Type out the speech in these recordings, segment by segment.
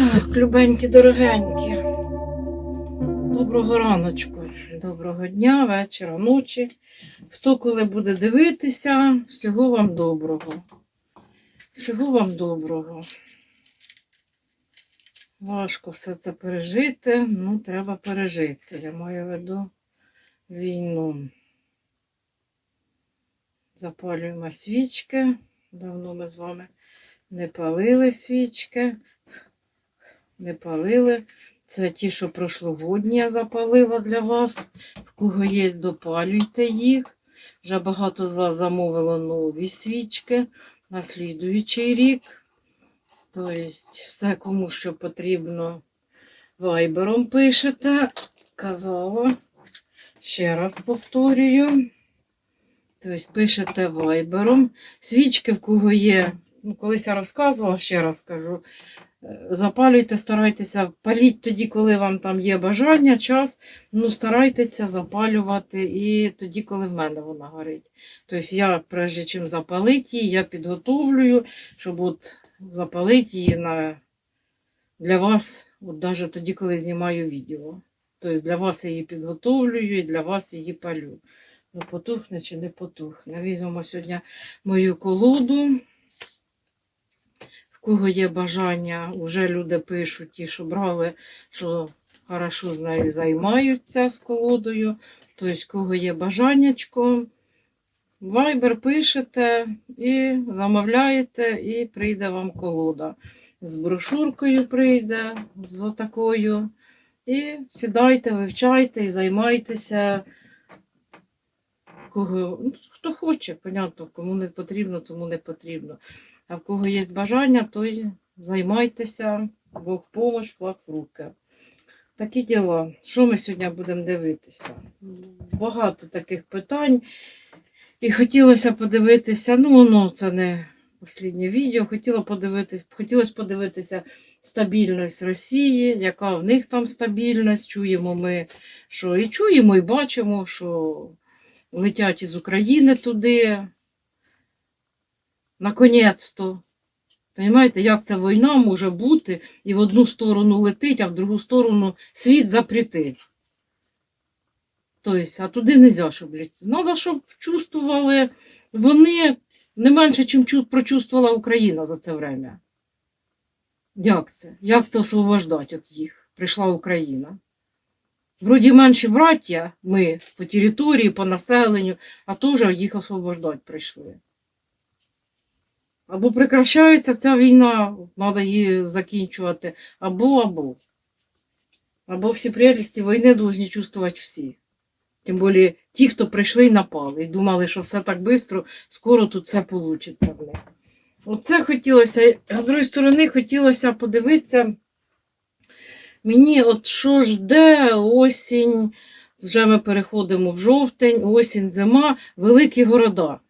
Так, любенькі, дорогенькі. Доброго раночку, доброго дня, вечора, ночі. Хто коли буде дивитися, всього вам доброго. Всього вам доброго. Важко все це пережити, ну треба пережити. Я маю в виду війну. Запалюємо свічки. Давно ми з вами не палили свічки. Не палили. Це ті, що прошлогодні я запалила для вас. В кого є, допалюйте їх. Вже багато з вас замовило нові свічки на слідуючий рік. Тобто, все кому що потрібно, вайбером пишете. Казала. Ще раз повторюю. Тобто пишете вайбером. Свічки, в кого є, ну, колись я розказувала, ще раз кажу. Е, Запалюйте, старайтеся, паліть тоді, коли вам там є бажання, час. Ну, старайтеся запалювати і тоді, коли в мене вона горить. Тобто я, прежде чим запалити її, я підготовлюю, щоб от запалити її на... для вас, от навіть тоді, коли знімаю відео. Тобто для вас я її підготовлюю і для вас її палю. Ну, потухне чи не потухне. Візьмемо сьогодні мою колоду. Кого є бажання, вже люди пишуть, ті, що брали, що хорошо з нею займаються з колодою. Тобто, кого є бажаннячко, вайбер пишете і замовляєте, і прийде вам колода. З брошуркою прийде, з отакою. І сідайте, вивчайте і займайтеся. Кого, ну, хто хоче, понятно, кому не потрібно, тому не потрібно. А в кого є бажання, то й займайтеся, Бог в помощь, флаг в руки. Такі діла. Що ми сьогодні будемо дивитися? Багато таких питань. І хотілося подивитися, ну, ну це не останнє відео, хотіла подивитися, хотілося подивитися стабільність Росії, яка в них там стабільність. Чуємо ми, що і чуємо, і бачимо, що летять із України туди. Наконець-то. Понимаєте, як ця війна може бути і в одну сторону летить, а в другу сторону світ запретив. Тобто, а туди не можна. Треба, щоб чувствували вони не менше, ніж прочувствувала Україна за це время. Як це? Як це освобождати від їх? Прийшла Україна. Вроді менші браття ми по території, по населенню, а теж їх освобождати прийшли. Або прекращається ця війна, треба її закінчувати, або або. Або всі прелісті війни повинні чувствувати всі. Тим більше ті, хто прийшли і напали, і думали, що все так швидко, скоро тут все вийде. Оце хотілося, а з другої сторони, хотілося подивитися. Мені от що жде осінь, вже ми переходимо в жовтень, осінь, зима, великі города.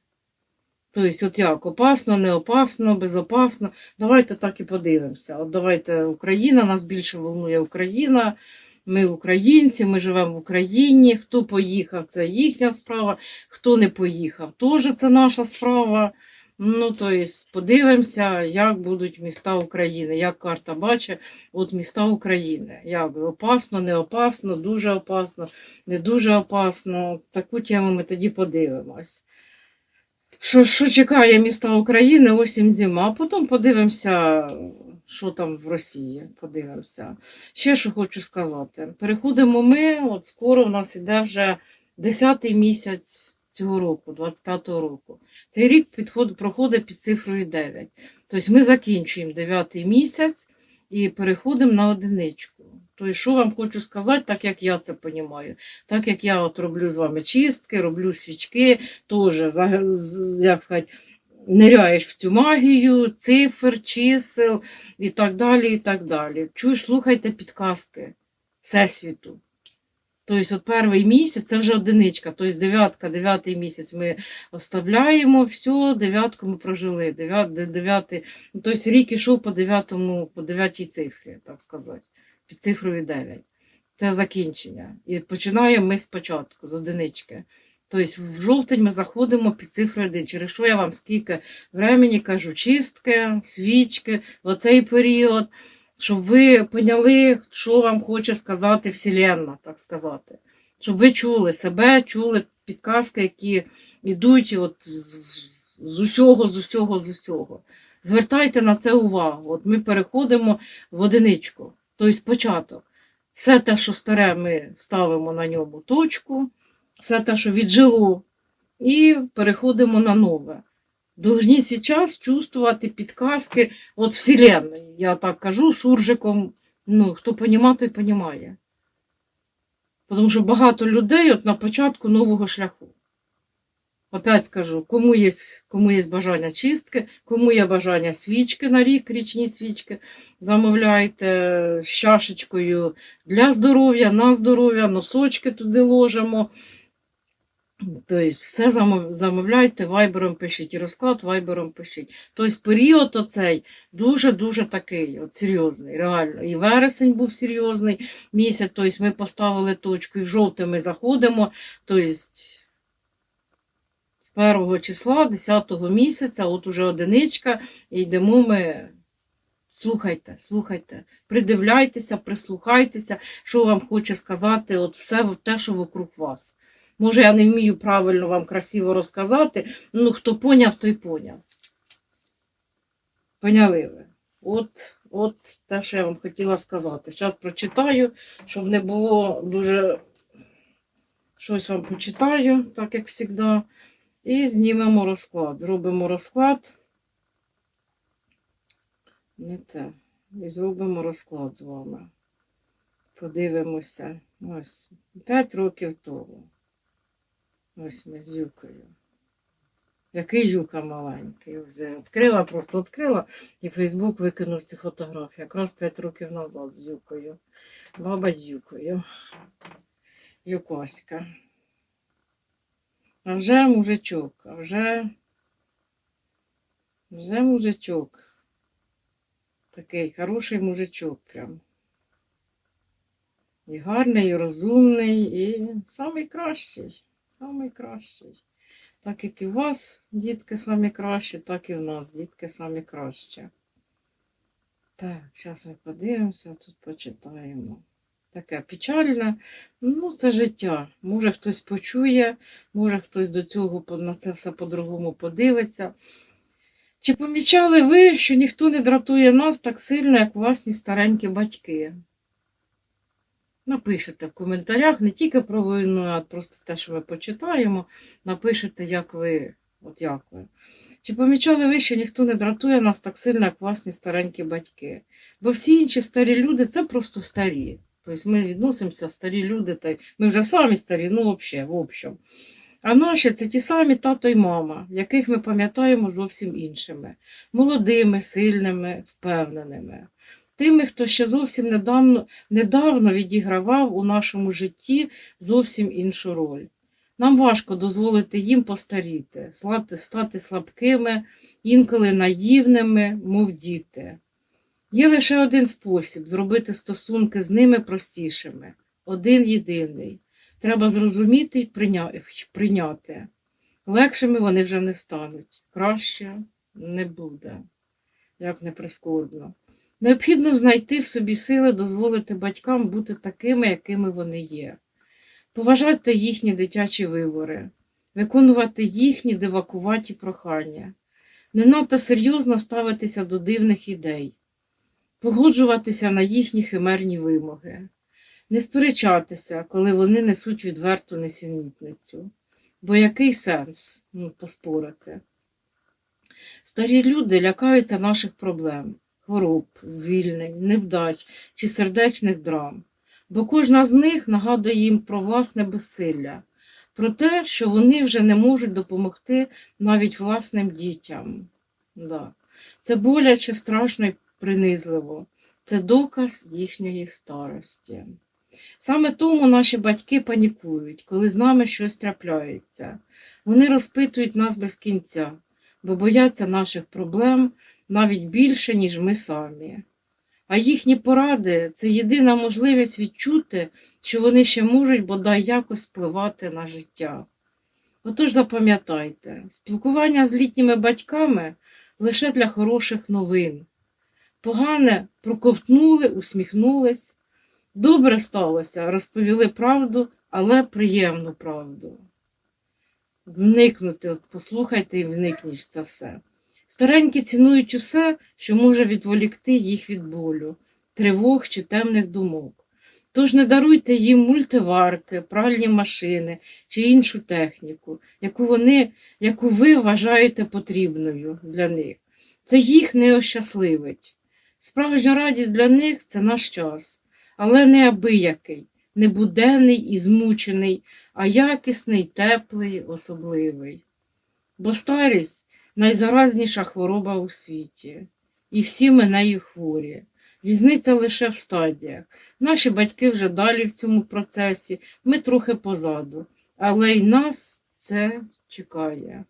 Тобто, от як, опасно, не опасно, безопасно. Давайте так і подивимося. От давайте Україна, нас більше волнує Україна. Ми українці, ми живемо в Україні. Хто поїхав, це їхня справа. Хто не поїхав, теж це наша справа. Ну, тобто, подивимося, як будуть міста України, як карта бачить, от міста України. Як опасно, не опасно, дуже опасно, не дуже опасно. Таку тему ми тоді подивимось. Що, що чекає міста України, осінь зима, а потім подивимося, що там в Росії. Подивимося. Ще що хочу сказати. Переходимо ми, от скоро в нас іде вже 10-й місяць цього року, 25-го року. Цей рік підход, проходить під цифрою 9. Тобто ми закінчуємо 9 місяць і переходимо на одиничку. Тобто, що вам хочу сказати, так як я це розумію. Так як я от роблю з вами чистки, роблю свічки, теж, як сказати, ниряєш в цю магію, цифр, чисел і так далі. і так далі. Чуєш, слухайте підказки Всесвіту. Тобто, от перший місяць це вже одиничка. Тобто дев'ятка, дев'ятий місяць ми оставляємо, все, дев'ятку ми прожили. Дев'ят, дев'ятий, тобто рік ішов по дев'ятому, по дев'ятій цифрі, так сказати, під цифрою 9. Це закінчення. І починаємо ми спочатку, з одинички. Тобто в жовтень ми заходимо під цифрою 1. Через що я вам скільки времени кажу, чистки, свічки, в оцей період. щоб ви поняли, що вам хоче сказати Вселенна, так сказати. Щоб ви чули себе, чули підказки, які йдуть от з усього, з усього, з усього. Звертайте на це увагу. От ми переходимо в одиничку, тобто початок. Все те, що старе, ми ставимо на ньому точку, все те, що віджило, і переходимо на нове. Должні зараз чувствувати підказки от Вселенної. Я так кажу суржиком. Ну, хто понімає, той понімає. Тому що багато людей от на початку нового шляху. Опять скажу, кому є, кому є бажання чистки, кому є бажання свічки на рік, річні свічки, замовляйте з чашечкою для здоров'я, на здоров'я, носочки туди ложимо. Тобто все замовляйте, вайбером пишіть, і розклад вайбером пишіть. Тобто період оцей дуже-дуже такий, от серйозний, реально. І вересень був серйозний місяць, тобто ми поставили точку, і в жовте ми заходимо. Тобто з першого числа, 10 місяця, от уже одиничка, і йдемо ми. Слухайте, слухайте, придивляйтеся, прислухайтеся, що вам хоче сказати, от все те, що вокруг вас. Може, я не вмію правильно вам красиво розказати, ну хто поняв, той поняв. Поняли ви? От, от те, що я вам хотіла сказати. Зараз прочитаю, щоб не було дуже щось вам почитаю, так як завжди. І знімемо розклад. Зробимо розклад. Не те. І зробимо розклад з вами. Подивимося. Ось 5 років тому. Ось ми з юкою. Який юка маленький. Відкрила, просто відкрила, і Фейсбук викинув ці фотографії. Якраз 5 років назад з юкою. Баба з юкою. Юкоська. А вже мужичок, а вже. Вже мужичок. Такий хороший мужичок прям. І гарний, і розумний, і самий кращий. Самий кращий. Так як і у вас, дітки, самі кращі, так і в нас, дітки, самі кращі. Так, зараз ми подивимося, тут почитаємо. Таке печальне, ну, це життя. Може хтось почує, може хтось до цього на це все по-другому подивиться. Чи помічали ви, що ніхто не дратує нас так сильно, як власні старенькі батьки? Напишете в коментарях не тільки про війну, а просто те, що ми почитаємо. Напишете, як ви. От як ви. Чи помічали ви, що ніхто не дратує нас так сильно, як власні старенькі батьки? Бо всі інші старі люди це просто старі. Тобто ми відносимося старі люди, та ми вже самі старі, ну взагалі, в общем. А наші це ті самі тато й мама, яких ми пам'ятаємо зовсім іншими, молодими, сильними, впевненими. Тими, хто ще зовсім недавно, недавно відігравав у нашому житті зовсім іншу роль. Нам важко дозволити їм постаріти, стати слабкими, інколи наївними, мов діти. Є лише один спосіб зробити стосунки з ними простішими, один єдиний. Треба зрозуміти і прийняти. Легшими вони вже не стануть, краще не буде, як не прискорбно. Необхідно знайти в собі сили дозволити батькам бути такими, якими вони є, поважати їхні дитячі вибори, виконувати їхні дивакуваті прохання, не надто серйозно ставитися до дивних ідей, погоджуватися на їхні химерні вимоги, не сперечатися, коли вони несуть відверту несенітницю. Бо який сенс ну, поспорити? Старі люди лякаються наших проблем, хвороб, звільнень, невдач чи сердечних драм, бо кожна з них нагадує їм про власне безсилля, про те, що вони вже не можуть допомогти навіть власним дітям. Да. Це боляче, страшно принизливо. Це доказ їхньої старості. Саме тому наші батьки панікують, коли з нами щось трапляється. Вони розпитують нас без кінця, бо бояться наших проблем навіть більше, ніж ми самі. А їхні поради це єдина можливість відчути, що вони ще можуть бодай якось впливати на життя. Отож запам'ятайте, спілкування з літніми батьками лише для хороших новин. Погане проковтнули, усміхнулись. Добре сталося, розповіли правду, але приємну правду. Вникнути, от послухайте і вникніть в це все. Старенькі цінують усе, що може відволікти їх від болю, тривог чи темних думок. Тож не даруйте їм мультиварки, пральні машини чи іншу техніку, яку, вони, яку ви вважаєте потрібною для них. Це їх не ощасливить. Справжня радість для них це наш час, але не абиякий, не буденний і змучений, а якісний, теплий, особливий. Бо старість найзаразніша хвороба у світі, і всі ми нею хворі. Різниця лише в стадіях. Наші батьки вже далі в цьому процесі, ми трохи позаду, але й нас це чекає.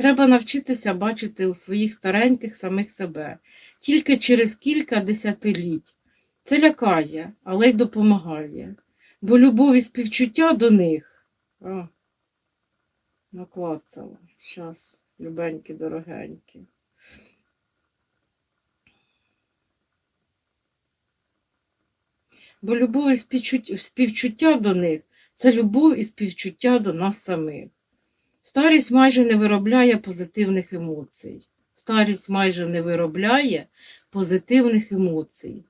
Треба навчитися бачити у своїх стареньких самих себе тільки через кілька десятиліть. Це лякає, але й допомагає. Бо любов і співчуття до них. О, наклацала. Щас, любенькі, дорогенькі. Бо любов і співчуття, до них це любов і співчуття до нас самих. Старість майже не виробляє позитивних емоцій. Старість майже не виробляє позитивних емоцій.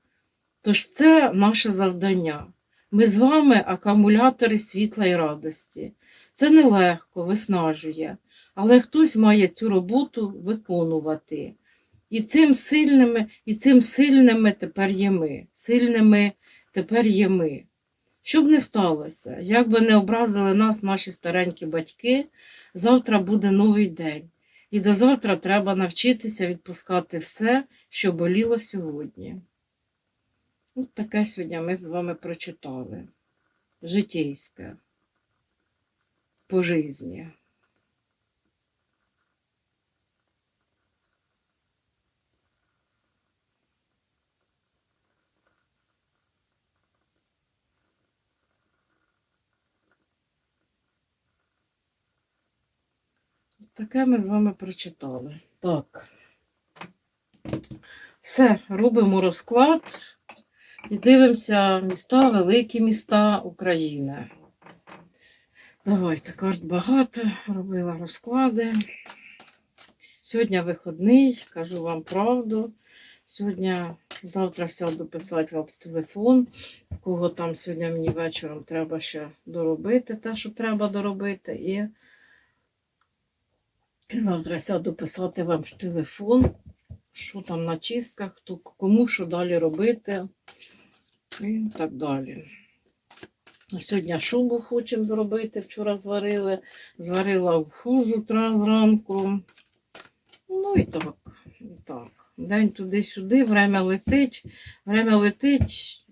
Тож це наше завдання. Ми з вами акумулятори світла і радості. Це нелегко, виснажує, але хтось має цю роботу виконувати. І цим сильними, і цим сильними тепер є ми. Сильними тепер є ми. Щоб не сталося, як би не образили нас наші старенькі батьки, завтра буде новий день. І до завтра треба навчитися відпускати все, що боліло сьогодні. От таке сьогодні ми з вами прочитали. Житейське. По житті. Таке ми з вами прочитали. Так. Все, робимо розклад і дивимося міста, великі міста України. Давайте, карт багато, робила розклади. Сьогодні вихідний, кажу вам правду. Сьогодні, завтра сяду писати вам телефон, кого там сьогодні мені вечором треба ще доробити те, що треба доробити. І завтра сяду писати вам в телефон, що там на чистках, хто, кому що далі робити і так далі. Сьогодні шубу хочемо зробити. Вчора зварили, зварила в фу утра зранку. Ну і так, і так. День туди-сюди, время летить, время летить.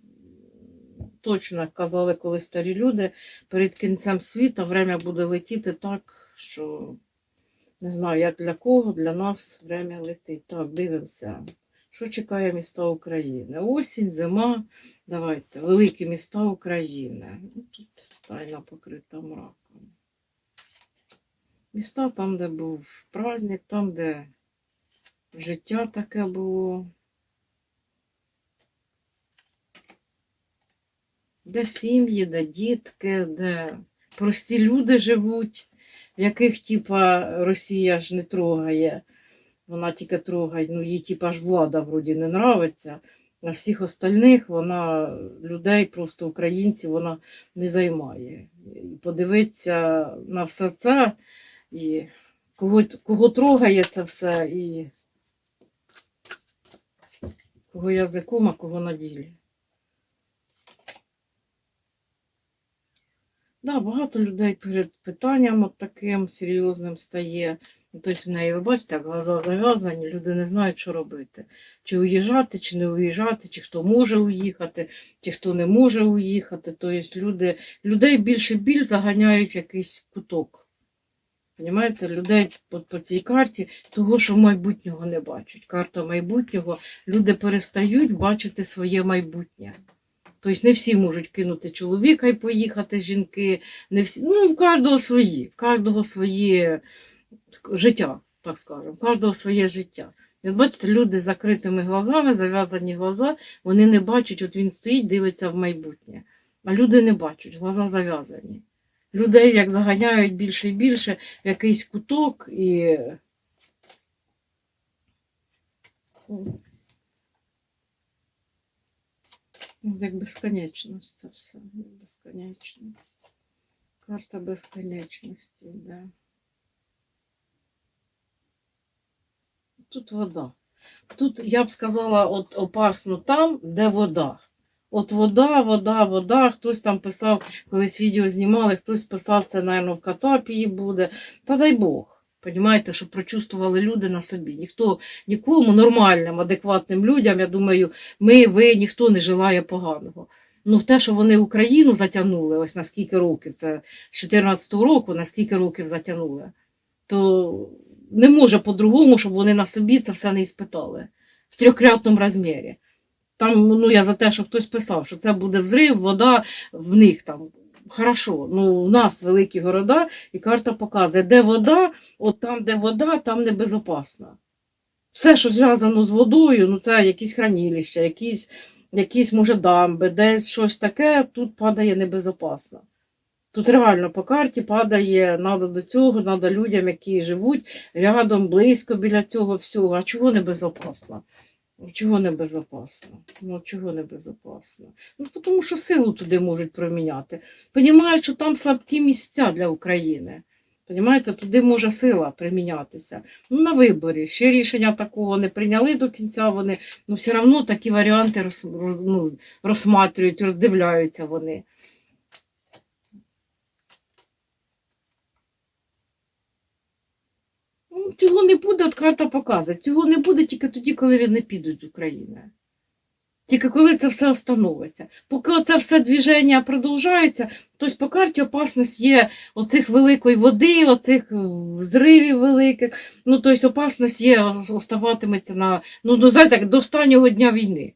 Точно як казали, коли старі люди, перед кінцем світу время буде летіти так, що не знаю, як для кого, для нас время летить. Так, дивимося. Що чекає міста України? Осінь, зима. Давайте, великі міста України. Ну, Тут тайна покрита мраком. Міста там, де був праздник, там, де життя таке було. Де сім'ї, де дітки, де прості люди живуть, яких типа Росія ж не трогає. Вона тільки трогає, ну їй типа ж влада вроді не нравиться. А всіх остальних вона людей, просто українців, вона не займає. І подивитися на все це, і кого, кого трогає це все, і кого язиком, а кого на ділі. Да, багато людей перед питанням от таким серйозним стає. Ну, Тобто в неї, ви бачите, глаза зав'язані, люди не знають, що робити. Чи уїжджати, чи не уїжджати, чи хто може уїхати, чи хто не може уїхати. Тобто люди, людей більше біль заганяють в якийсь куток. Понімаєте, людей по, по цій карті, того, що майбутнього не бачать. Карта майбутнього, люди перестають бачити своє майбутнє. Тобто не всі можуть кинути чоловіка і поїхати, жінки, не всі, ну, в кожного свої, в кожного своє життя, так скажемо, в кожного своє життя. От бачите, люди з закритими глазами, зав'язані глаза, вони не бачать, от він стоїть, дивиться в майбутнє. А люди не бачать, глаза зав'язані. Людей як заганяють більше і більше в якийсь куток і. Ну, Як безконечність це все. як Безконечно. Карта безконечності, да. Тут вода. Тут, я б сказала, от опасно там, де вода. От вода, вода, вода. Хтось там писав, колись відео знімали, хтось писав, це, напевно, в Кацапії буде. Та дай Бог. Понімаєте, щоб прочувствували люди на собі. Ніхто, нікому нормальним, адекватним людям, я думаю, ми, ви, ніхто не желає поганого. Ну, в те, що вони Україну затягнули, ось на скільки років, це з 14-го року, на скільки років затягнули, то не може по-другому, щоб вони на собі це все не іспитали в трьохкратному розмірі. Там, ну я за те, що хтось писав, що це буде взрив, вода в них там. Хорошо, ну у нас великі города, і карта показує, де вода, от там, де вода, там небезопасно. Все, що зв'язано з водою, ну це якісь хранилища, якісь, якісь може, дамби, десь щось таке, тут падає небезопасно. Тут реально по карті падає, треба до цього, треба людям, які живуть рядом, близько біля цього всього. А чого небезопасно? Чого небезопасно? Ну, чого небезопасно? Ну, тому що силу туди можуть проміняти. Понімають, що там слабкі місця для України. Понімаєте, туди може сила примінятися. Ну, на виборі. Ще рішення такого не прийняли до кінця вони, ну все одно такі варіанти роз, роз, ну, розсматрюють, роздивляються вони. Цього не буде, от карта показує. Цього не буде тільки тоді, коли вони підуть з України. Тільки коли це все остановиться. Поки це все движення продовжується, то по карті опасність є оцих великої води, оцих взривів великих. Ну, тобто опасність є, оставатиметься на, ну, ну, знаєте, до останнього дня війни.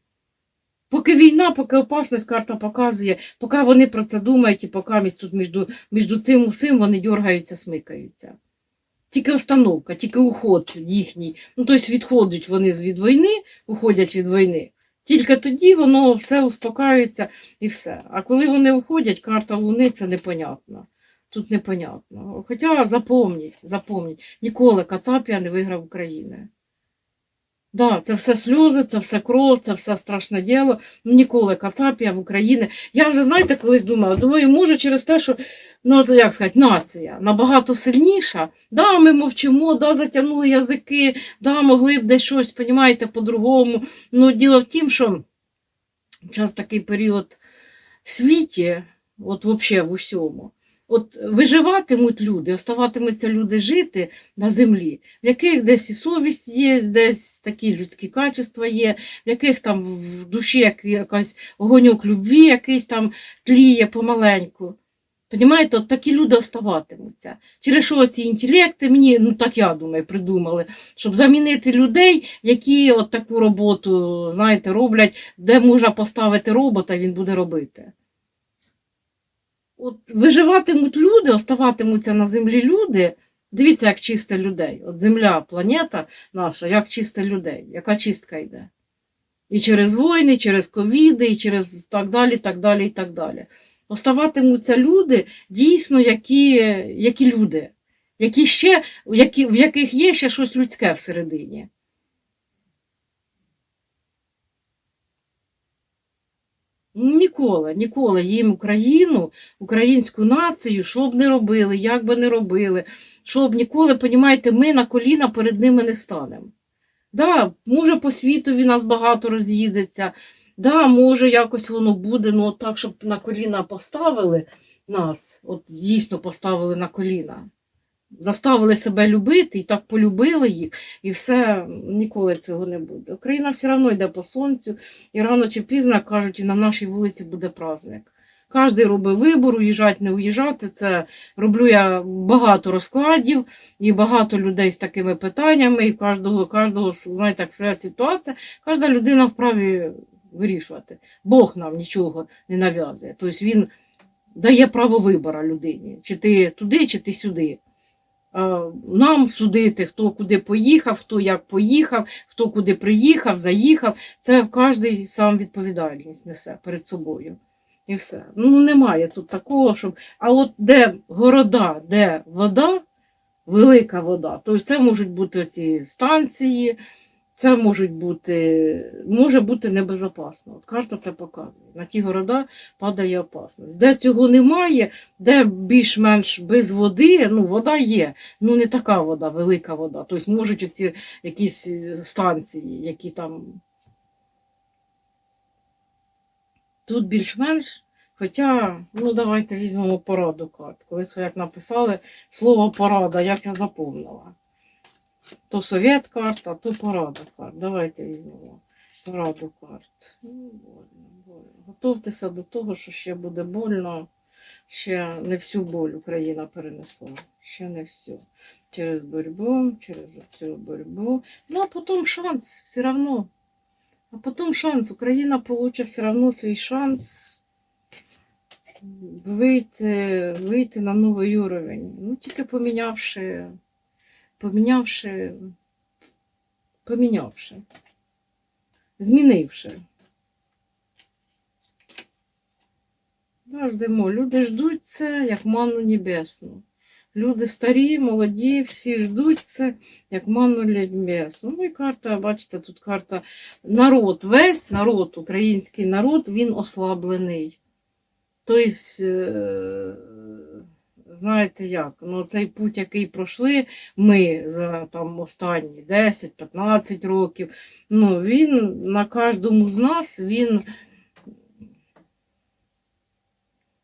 Поки війна, поки опасність карта показує, поки вони про це думають, і поки між, між цим усім вони дергаються, смикаються. Тільки остановка, тільки уход їхній. Ну, тобто відходять вони від війни, уходять від війни. Тільки тоді воно все успокаюється і все. А коли вони уходять, карта Луни це непонятно. Тут непонятно. Хоча запомніть, запомніть, ніколи Кацапія не виграв України. Да, це все сльози, це все кров, це все страшне діло. Ну, ніколи Кацапія в Україні. Я вже, знаєте, колись думала, думаю, може через те, що, ну, як сказати, нація набагато сильніша. Да, ми мовчимо, да, затягнули язики, да, могли б десь щось, понімаєте, по-другому. Ну, діло в тім, що час такий період в світі, от взагалі в усьому. От виживатимуть люди, оставатимуться люди жити на землі, в яких десь і совість є, десь такі людські качества є, в яких там в душі як- якась огоньок любві, якийсь там тліє помаленьку. Понімаєте, от такі люди оставатимуться. Через що ці інтелекти мені, ну так я думаю, придумали, щоб замінити людей, які от таку роботу, знаєте, роблять, де можна поставити робота, він буде робити. От виживатимуть люди, оставатимуться на землі люди. Дивіться, як чисте людей. От земля, планета наша, як чисте людей, яка чистка йде. І через війни, і через ковіди, і через так далі, так далі, і так далі. Оставатимуться люди, дійсно, які, які люди, які ще, які, в яких є ще щось людське всередині. Ніколи, ніколи їм Україну, українську націю, що б не робили, як би не робили, щоб ніколи, понімаєте, ми на коліна перед ними не станемо. Да, може, по світові нас багато роз'їдеться, да, може, якось воно буде, ну от так, щоб на коліна поставили нас, от дійсно поставили на коліна. Заставили себе любити і так полюбили їх, і все ніколи цього не буде. Україна все одно йде по сонцю, і рано чи пізно кажуть, і на нашій вулиці буде праздник. Кожен робить вибор, уїжджати, не уїжджати. Це роблю я багато розкладів і багато людей з такими питаннями, і кожного, кожного знаєте, так, своя ситуація. Кожна людина вправі вирішувати. Бог нам нічого не нав'язує. Тобто він дає право вибору людині, чи ти туди, чи ти сюди. А, нам судити, хто куди поїхав, хто як поїхав, хто куди приїхав, заїхав. Це кожен сам відповідальність несе перед собою. І все. Ну немає тут такого, щоб. А от де города, де вода, велика вода, то це можуть бути ці станції, це можуть бути, може бути небезпечно. От карта це показує. На ті города падає опасність. Де цього немає, де більш-менш без води, ну вода є, ну не така вода, велика вода. Тобто можуть оці якісь е, станції, які там. Тут більш-менш. Хоча, ну давайте візьмемо пораду карт. Колись як написали слово порада, як я заповнила. То совет карта, то порада карт. Давайте візьмемо пораду карт. Ну, больно, больно. Готовтеся до того, що ще буде больно. Ще не всю боль Україна перенесла. Ще не всю. Через боротьбу, через цю боротьбу. Ну, а потім шанс, все одно. А потім шанс. Україна получить все одно свій шанс вийти, вийти на новий уровень. Ну, тільки помінявши, помінявши, помінявши, змінивши. Ждемо. Люди ждуть це як ману небесну. Люди старі, молоді, всі ждуть це як ману небесну. Ну і карта, бачите, тут карта народ, весь народ, український народ, він ослаблений. Тобто, е, знаєте як, ну цей путь, який пройшли ми за там останні 10-15 років, ну він на кожному з нас, він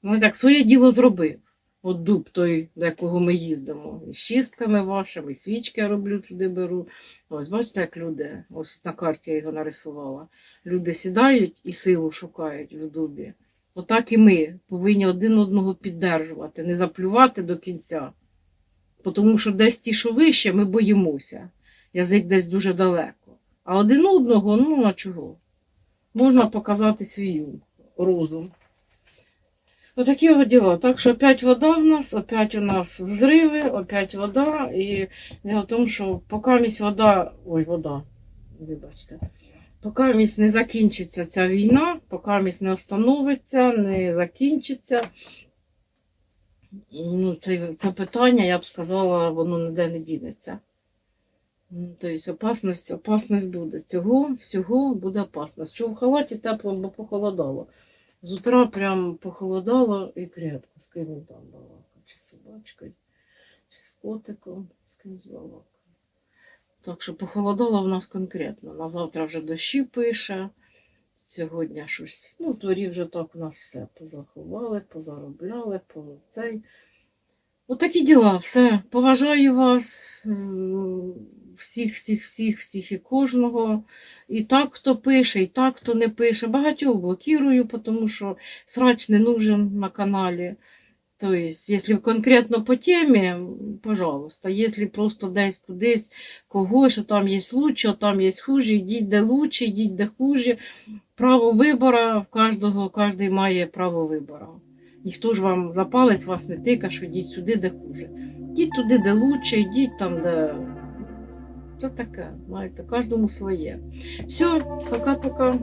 ну, так, своє діло зробив. От дуб той, до якого ми їздимо. І з чистками вашими, і свічки роблю туди беру. Ось бачите, як люди, ось на карті я його нарисувала. Люди сідають і силу шукають в дубі. Отак і ми повинні один одного піддержувати, не заплювати до кінця. Тому що десь ті, що вище, ми боїмося. Язик десь дуже далеко. А один одного, ну а чого? Можна показати свій розум. Отакі його діла. Так що опять вода в нас, опять у нас взриви, опять вода. І я в тому, що поки вода. Ой, вода, вибачте. Поки місь не закінчиться ця війна, поки не остановиться, не закінчиться. Ну, це, це питання, я б сказала, воно ніде не дінеться. Ну, Тобто опасність, опасність буде. Цього всього буде опасність. Що в халаті тепло, бо похолодало. З утра прям похолодало і крепко. З ким там балакав? Чи з собачкою, чи з котиком, з кимось балакав. Так що похолодало в нас конкретно. На завтра вже дощі пише. Сьогодні щось. Ну, в дворі вже так у нас все позаховали, позаробляли, по цей. Отакі діла, все. Поважаю вас, всіх, всіх, всіх, всіх і кожного. І так, хто пише, і так, хто не пише. Багатьох блокірую, тому що срач не нужен на каналі. Тобто, якщо конкретно по темі, пожалуйста, якщо просто десь кудись когось, що там є лучше, там є хуже, йдіть де лучше, йдіть де хуже. Право вибору в кожного, кожен має право вибору. Ніхто ж вам за палець вас не тика, що йдіть сюди, де хуже. Йдіть туди, де лучше, йдіть там, де. Це таке, знаєте, кожному своє. Все, пока-пока.